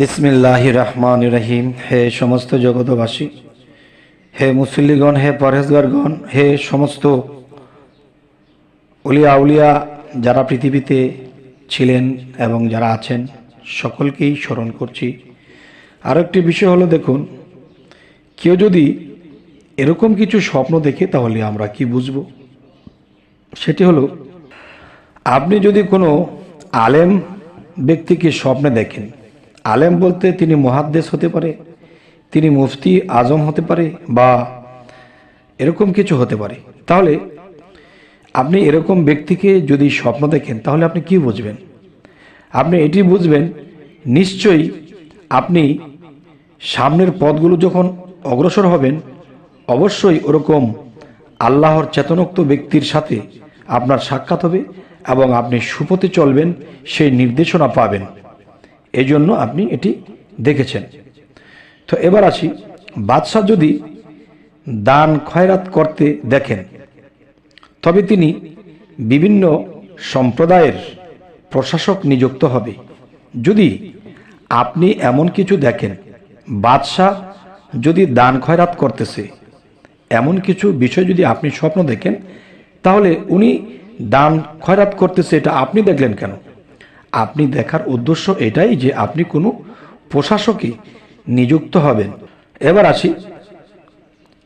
বিসমিল্লাহ রহমান রহিম। হে সমস্ত জগতবাসী হে মুসল্লিগণ, হে পরহেজগারগণ, হে সমস্ত উলিয়া উলিয়া যারা পৃথিবীতে ছিলেন এবং যারা আছেন, সকলকেই স্মরণ করছি। আরও একটি বিষয় হলো, দেখুন, কেউ যদি এরকম কিছু স্বপ্ন দেখে, তাহলে আমরা কি বুঝব? সেটি হলো, আপনি যদি কোনো আলেম ব্যক্তিকে স্বপ্নে দেখেন আলেম বলতে তিনি মহাদ্দেশ হতে পারে, তিনি মুফতি আজম হতে পারে বা এরকম কিছু হতে পারে। তাহলে আপনি এরকম ব্যক্তিকে যদি স্বপ্ন দেখেন, তাহলে আপনি কি বুঝবেন? আপনি এটি বুঝবেন, নিশ্চয়ই আপনি সামনের পথগুলো যখন অগ্রসর হবেন, অবশ্যই ওরকম আল্লাহর চেতনোক্ত ব্যক্তির সাথে আপনার সাক্ষাৎ হবে এবং আপনি সুপথে চলবেন, সেই নির্দেশনা পাবেন। এই জন্য আপনি এটি দেখেছেন। তো এবার আসি, বাদশাহ যদি দান খয়রাত করতে দেখেন, তবে তিনি বিভিন্ন সম্প্রদায়ের প্রশাসক নিযুক্ত হবে। যদি আপনি এমন কিছু দেখেন, বাদশাহ যদি দান খয়রাত করতেছে, এমন কিছু বিষয় যদি আপনি স্বপ্ন দেখেন, তাহলে উনি দান খয়রাত করতেছে, এটা আপনি দেখলেন কেন? আপনি দেখার উদ্দেশ্য এটাই যে আপনি কোনো প্রশাসকে নিযুক্ত হবেন। এবার আসি,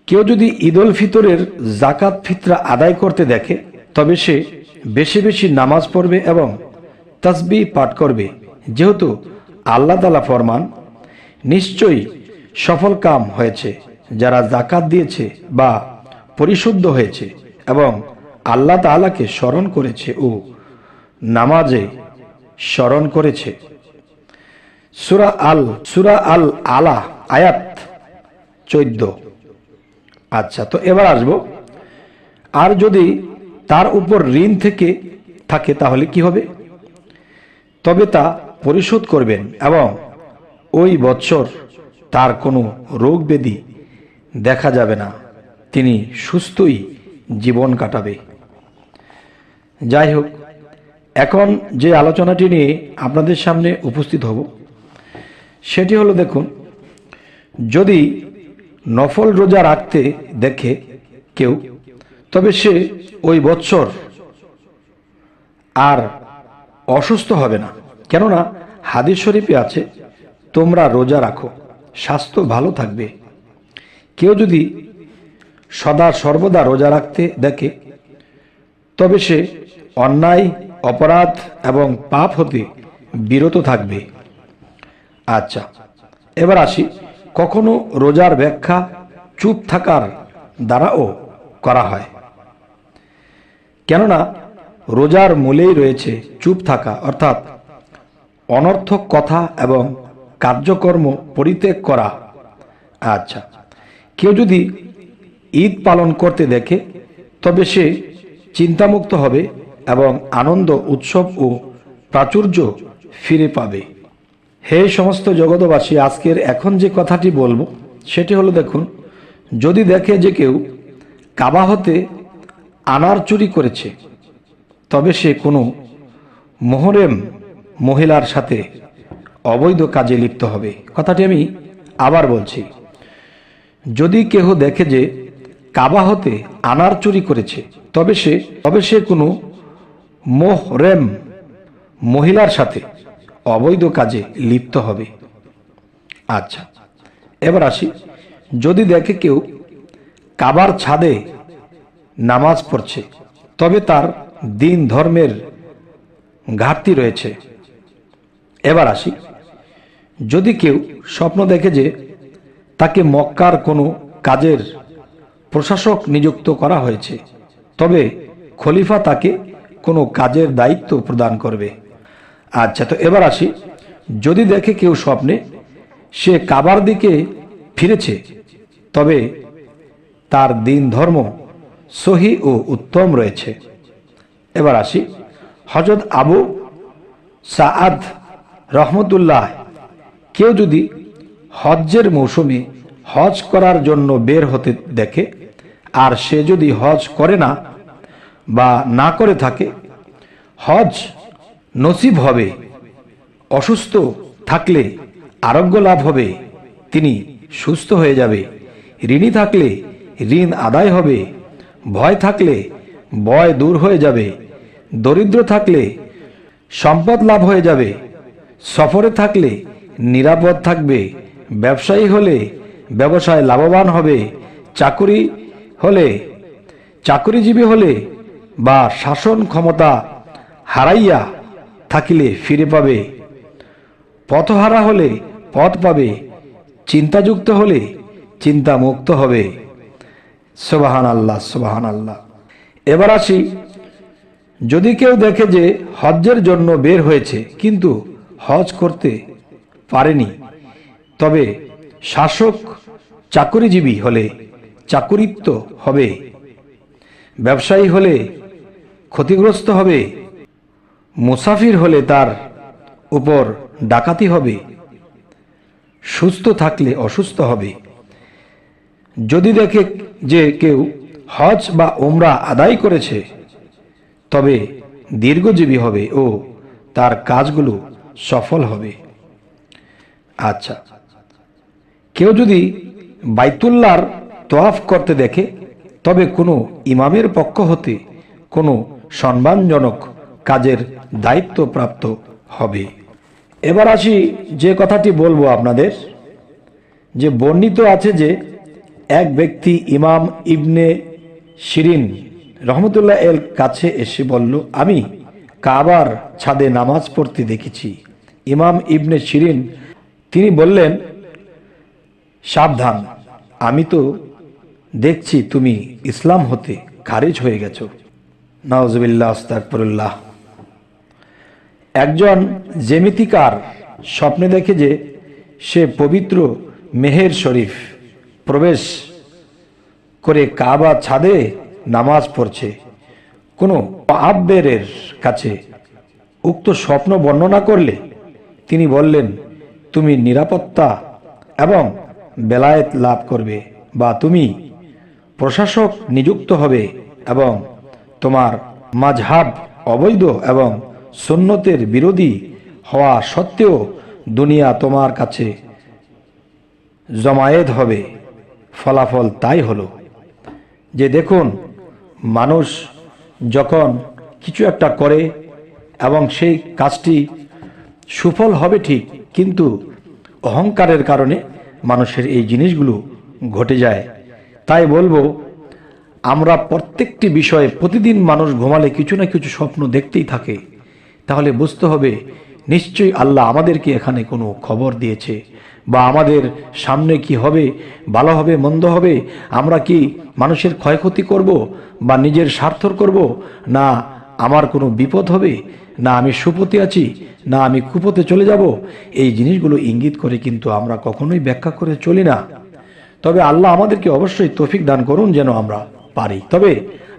কেউ যদি ঈদুল ফিতরের জাকাত ফিতরা আদায় করতে দেখে, তবে সে বেশি বেশি নামাজ পড়বে এবং তসবি পাঠ করবে। যেহেতু আল্লাহ তালা ফরমান, নিশ্চয়ই সফল কাম হয়েছে। যারা জাকাত দিয়েছে বা পরিশুদ্ধ হয়েছে এবং আল্লাহ তাআলাকে স্মরণ করেছে ও নামাজে স্মরণ করেছে। সুরা আল সুরা আল আলা, আয়াত চোদ্দ। আচ্ছা তো এবার আসব। আর যদি তার উপর ঋণ থেকে থাকে, তাহলে কি হবে? তবে তা পরিশোধ করবেন এবং ওই বৎসর তার কোনো রোগ ব্যাধি দেখা যাবে না। তিনি সুস্থই জীবন কাটাবে। যাই হোক এখন যে আলোচনাটি নিয়ে আপনাদের সামনে উপস্থিত হব, সেটি হলো দেখুন, যদি নফল রোজা রাখতে দেখে কেউ, তবে সে ওই বৎসর আর অসুস্থ হবে না। কেননা হাদিস শরীফে আছে, তোমরা রোজা রাখো, স্বাস্থ্য ভালো থাকবে। কেউ যদি সদা সর্বদা রোজা রাখতে দেখে, তবে সে অন্যায় অপরাধ এবং পাপ হতে বিরত থাকবে। আচ্ছা এবার আসি, কখনো রোজার ব্যাখ্যা চুপ থাকার দ্বারাও করা হয়। কেননা, রোজার মূলেই রয়েছে চুপ থাকা, অর্থাৎ অনর্থক কথা এবং কার্যকর্ম পরিত্যাগ করা। আচ্ছা কেউ যদি ঈদ পালন করতে দেখে, তবে সে চিন্তামুক্ত হবে এবং আনন্দ, উৎসব ও প্রাচুর্য ফিরে পাবে। হে সমস্ত জগতবাসী আজকের এখন যে কথাটি বলব, সেটি হলো দেখুন, যদি দেখে যে কেউ কাবা হতে আনার চুরি করেছে, তবে সে কোনো মোহরেম মহিলার সাথে অবৈধ কাজে লিপ্ত হবে। কথাটি আমি আবার বলছি, যদি কেহ দেখে যে কাবা হতে আনার চুরি করেছে, তবে সে তবে সে কোনো মোহরেম, মহিলার সাথে অবৈধ কাজে লিপ্ত হবে। আচ্ছা এবার আসি। যদি দেখে কেউ কাবার ছাদে নামাজ পড়ছে, তবে তার দিন ধর্মের ঘাটতি রয়েছে। এবার আসি। যদি কেউ স্বপ্ন দেখে যে তাকে মক্কার কোনো কাজের প্রশাসক নিযুক্ত করা হয়েছে, তবে খলিফা তাকে কোনো কাজের দায়িত্ব প্রদান করবে। আচ্ছা তো এবার আসি। যদি দেখে কেউ স্বপ্নে সে কাবার দিকে ফিরেছে, তবে তার দিন ধর্ম সহি ও উত্তম রয়েছে। এবার আসি। হজরত আবু সাআদ রহমতুল্লাহ, কেউ যদি হজ্জের মৌসুমে হজ করার জন্য বের হতে দেখে, আর সে যদি হজ করে না বা না করে থাকে, হজ নসিব হবে, অসুস্থ থাকলে আরোগ্য লাভ হবে, তিনি সুস্থ হয়ে যাবে, ঋণী থাকলে ঋণ আদায় হবে, ভয় থাকলে ভয় দূর হয়ে যাবে, দরিদ্র থাকলে সম্পদ লাভ হয়ে যাবে, সফরে থাকলে নিরাপদ থাকবে, ব্যবসায়ী হলে ব্যবসায় লাভবান হবে, চাকুরি হলে, চাকরিজীবী হলে বা শাসন ক্ষমতা হারাইয়া থাকিলে ফিরে পাবে। পথহারা হলে পথ পাবে, চিন্তাযুক্ত হলে চিন্তা মুক্ত হবে। সোবাহান আল্লাহ সোবাহান আল্লাহ এবার আসি, যদি কেউ দেখে যে হজ্জের জন্য বের হয়েছে, কিন্তু হজ করতে পারেনি, তবে শাসক চাকরিজীবী হলে চাকুরিত্ব হবে। ব্যবসায়ী হলে ক্ষতিগ্রস্ত হবে। মুসাফির হলে তার উপর ডাকাতি হবে। সুস্থ থাকলে অসুস্থ হবে। যদি দেখে যে কেউ হজ বা ওমরা আদায় করেছে, তবে দীর্ঘজীবী হবে ও তার কাজগুলো সফল হবে। আচ্ছা কেউ যদি বাইতুল্লার তোয়াফ করতে দেখে, তবে কোনো ইমামের পক্ষ হতে কোনো সম্মানজনক কাজের দায়িত্বপ্রাপ্ত হবে। এবার আসি যে কথাটি বলব আপনাদের, যে বর্ণিত আছে যে এক ব্যক্তি ইমাম ইবনে শিরিন রহমতুল্লাহ এর কাছে এসে বলল, আমি কাবার ছাদে নামাজ পড়তে দেখেছি। ইমাম ইবনে শিরিন তিনি বললেন, সাবধান, আমি তো দেখছি তুমি ইসলাম হতে খারিজ হয়ে গেছো। নওয়াজবিল্লাহ আস্তাকফরুল্লাহ একজন জেমিতিকার স্বপ্নে দেখে যে সে পবিত্র মেহের শরীফ প্রবেশ করে কাবা ছাদে নামাজ পড়ছে। কোনো আব্বেরের কাছে উক্ত স্বপ্ন বর্ণনা করলে তিনি বললেন, তুমি নিরাপত্তা এবং বেলায়েত লাভ করবে বা তুমি প্রশাসক নিযুক্ত হবে এবং তোমার মাঝহাব অবৈধ এবং সুন্নতের বিরোধী হওয়া সত্ত্বেও দুনিয়া তোমার কাছে জমায়েত হবে। ফলাফল তাই হলো। যে দেখুন, মানুষ যখন কিছু একটা করে এবং সেই কাজটি সুফল হবে ঠিক, কিন্তু অহংকারের কারণে মানুষের এই জিনিসগুলো ঘটে যায়। তাই বলব আমরা প্রত্যেকটি বিষয়ে প্রতিদিন মানুষ ঘুমালে কিছু না কিছু স্বপ্ন দেখতেই থাকে। তাহলে বুঝতে হবে, নিশ্চয়ই আল্লাহ আমাদেরকে এখানে কোনো খবর দিয়েছে। বা আমাদের সামনে কি হবে, ভালো হবে, মন্দ হবে, আমরা কি মানুষের ক্ষয়ক্ষতি করব বা নিজের স্বার্থর করব? না, আমার কোনো বিপদ হবে? না, আমি সুপতি আছি? না, আমি কুপথে চলে যাব? এই জিনিসগুলো ইঙ্গিত করে কিন্তু আমরা কখনোই ব্যাখ্যা করে চলি না। তবে আল্লাহ আমাদেরকে অবশ্যই তৌফিক দান করুন যেন আমরা পারি। তবে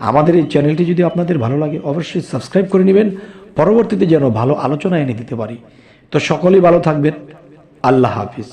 আমাদের এই চ্যানেলটি যদি আপনাদের ভালো লাগে, অবশ্যই সাবস্ক্রাইব করে নেবেন। পরবর্তীতে যেন ভালো আলোচনা এনে দিতে পারি। তো সকলেই ভালো থাকবেন। আল্লাহ হাফিজ।